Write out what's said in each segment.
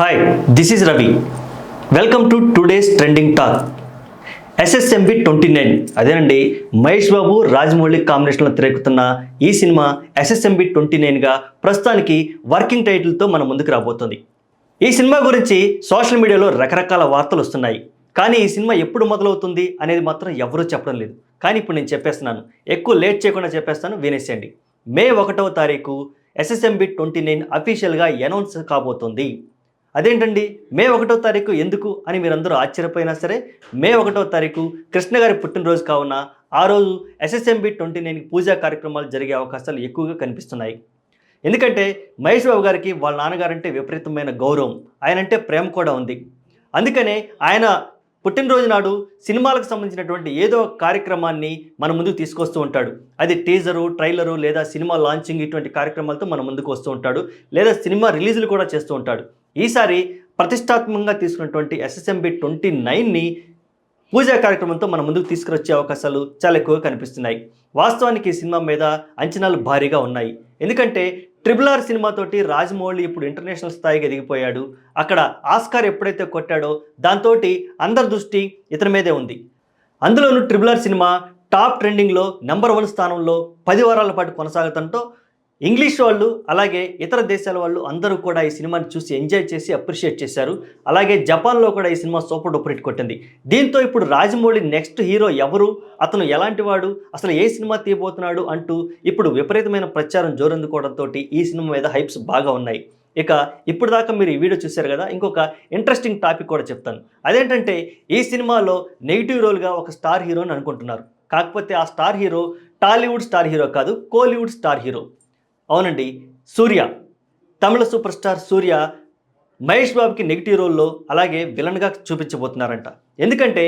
Hi this is Ravi welcome to today's trending talk SSMB twenty nine అదేనండి మహేష్ బాబు రాజమౌళి కాంబినేషన్లో తిరుగుతున్న ఈ సినిమా ఎస్ఎస్ఎంబి ట్వంటీ నైన్గా ప్రస్తుతానికి వర్కింగ్ టైటిల్తో మన ముందుకు రాబోతుంది. ఈ సినిమా గురించి సోషల్ మీడియాలో రకరకాల వార్తలు వస్తున్నాయి. కానీ ఈ సినిమా ఎప్పుడు మొదలవుతుంది అనేది మాత్రం ఎవరూ చెప్పడం లేదు. కానీ ఇప్పుడు నేను చెప్పేస్తున్నాను. ఎక్కువ లేట్ చేయకుండా చెప్పేస్తాను వినేసేయండి. మే ఒకటవ తారీఖు ఎస్ఎస్ఎంబి ట్వంటీ నైన్ అఫీషియల్గా అనౌన్స్ కాబోతుంది. అదేంటండి? మే ఒకటో తారీఖు ఎందుకు అని మీరందరూ ఆశ్చర్యపోయినా సరే మే ఒకటో తారీఖు కృష్ణ గారి పుట్టినరోజు కావున ఆ రోజు ఎస్ఎస్ఎంబి ట్వంటీ నైన్ పూజా కార్యక్రమాలు జరిగే అవకాశాలు ఎక్కువగా కనిపిస్తున్నాయి. ఎందుకంటే మహేష్ బాబు గారికి వాళ్ళ నాన్నగారంటే విపరీతమైన గౌరవం. ఆయన అంటే ప్రేమ కూడా ఉంది. అందుకనే ఆయన పుట్టినరోజు నాడు సినిమాలకు సంబంధించినటువంటి ఏదో ఒక కార్యక్రమాన్ని మన ముందుకు తీసుకొస్తూ ఉంటాడు. అది టీజరు ట్రైలరు లేదా సినిమా లాంచింగ్ ఇటువంటి కార్యక్రమాలతో మన ముందుకు వస్తూ ఉంటాడు. లేదా సినిమా రిలీజులు కూడా చేస్తూ ఉంటాడు. ఈసారి ప్రతిష్టాత్మకంగా తీసుకున్నటువంటి ఎస్ఎస్ఎంబి ట్వంటీ నైన్ని పూజా కార్యక్రమంతో మన ముందుకు తీసుకురొచ్చే అవకాశాలు చాలా ఎక్కువగా కనిపిస్తున్నాయి. వాస్తవానికి ఈ సినిమా మీద అంచనాలు భారీగా ఉన్నాయి. ఎందుకంటే ట్రిపుల్ ఆర్ సినిమాతోటి రాజమౌళి ఇప్పుడు ఇంటర్నేషనల్ స్థాయికి ఎదిగిపోయాడు. అక్కడ ఆస్కార్ ఎప్పుడైతే కొట్టాడో దాంతో అందరి దృష్టి ఇతని మీదే ఉంది. అందులోనూ ట్రిపుల్ ఆర్ సినిమా టాప్ ట్రెండింగ్లో నెంబర్ వన్ స్థానంలో పది వారాల పాటు కొనసాగుతుంటో ఇంగ్లీష్ వాళ్ళు అలాగే ఇతర దేశాల వాళ్ళు అందరూ కూడా ఈ సినిమాని చూసి ఎంజాయ్ చేసి అప్రిషియేట్ చేశారు. అలాగే జపాన్లో కూడా ఈ సినిమా సూపర్ డూపర్ హిట్ కొట్టింది. దీంతో ఇప్పుడు రాజమౌళి నెక్స్ట్ హీరో ఎవరు? అతను ఎలాంటి వాడు? అసలు ఏ సినిమా తీయబోతున్నాడు అంటూ ఇప్పుడు విపరీతమైన ప్రచారం జోరందుకోవడంతో ఈ సినిమా మీద హైప్స్ బాగా ఉన్నాయి. ఇక ఇప్పుడు దాకా మీరు ఈ వీడియో చూశారు కదా ఇంకొక ఇంట్రెస్టింగ్ టాపిక్ కూడా చెప్తాను. అదేంటంటే ఈ సినిమాలో నెగిటివ్ రోల్గా ఒక స్టార్ హీరోని అనుకుంటున్నారు. కాకపోతే ఆ star hero Tollywood star hero కాదు కోలీవుడ్ స్టార్ హీరో. అవునండి సూర్య. తమిళ సూపర్ స్టార్ సూర్య మహేష్ బాబుకి నెగిటివ్ రోల్లో అలాగే విలన్గా చూపించబోతున్నారంట. ఎందుకంటే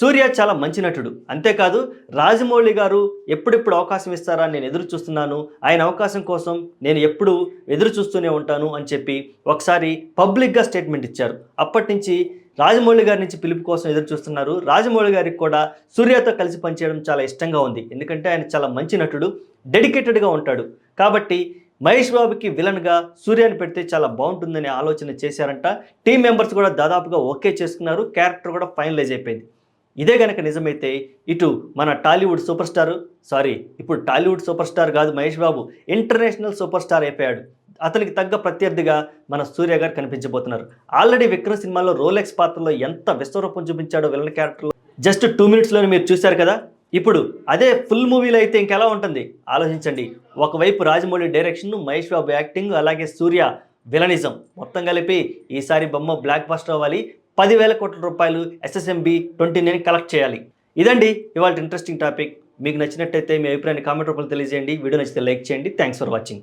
సూర్య చాలా మంచి నటుడు. అంతేకాదు రాజమౌళి గారు ఎప్పుడెప్పుడు అవకాశం ఇస్తారా అని నేను ఎదురు చూస్తున్నాను. ఆయన అవకాశం కోసం నేను ఎప్పుడు ఎదురు చూస్తూనే ఉంటాను అని చెప్పి ఒకసారి పబ్లిక్గా స్టేట్మెంట్ ఇచ్చారు. అప్పటి నుంచి రాజమౌళి గారి నుంచి పిలుపు కోసం ఎదురు చూస్తున్నారు. రాజమౌళి గారికి కూడా సూర్యతో కలిసి పనిచేయడం చాలా ఇష్టంగా ఉంది. ఎందుకంటే ఆయన చాలా మంచి నటుడు డెడికేటెడ్గా ఉంటాడు. కాబట్టి మహేష్ బాబుకి విలన్గా సూర్యాని పెడితే చాలా బాగుంటుందనే ఆలోచన చేశారంట. టీం మెంబర్స్ కూడా దాదాపుగా ఓకే చేసుకున్నారు. క్యారెక్టర్ కూడా ఫైనలైజ్ అయిపోయింది. ఇదే కనుక నిజమైతే ఇటు మన టాలీవుడ్ సూపర్ స్టార్ సారీ ఇప్పుడు టాలీవుడ్ సూపర్ స్టార్ కాదు Mahesh Babu international super star అయిపోయాడు. అతనికి తగ్గ ప్రత్యర్థిగా మన సూర్య గారు కనిపించబోతున్నారు. ఆల్రెడీ విక్రమ్ సినిమాలో రోలెక్స్ పాత్రలో ఎంత విశ్వరూపం చూపించాడో విలన్ క్యారెక్టర్లో జస్ట్ టూ మినిట్స్లోనే మీరు చూశారు కదా? ఇప్పుడు అదే ఫుల్ మూవీలో అయితే ఇంకెలా ఉంటుంది? ఆలోచించండి. ఒకవైపు రాజమౌళి డైరెక్షన్ మహేష్ బాబు యాక్టింగ్ అలాగే సూర్య విలనిజం. మొత్తం కలిపి ఈసారి బొమ్మ బ్లాక్ బస్టర్ అవ్వాలి. పదివేల కోట్ల రూపాయలు ఎస్ఎస్ఎంబి ట్వంటీ నైన్ కలెక్ట్ చేయాలి. ఇదండి ఇవాళ ఇంట్రెస్టింగ్ టాపిక్. మీకు నచ్చినట్టయితే మీ అభిప్రాయాన్ని కామెంట్ రూపంలో తెలియజేయండి. వీడియో నచ్చితే లైక్ చేయండి. Thanks for watching.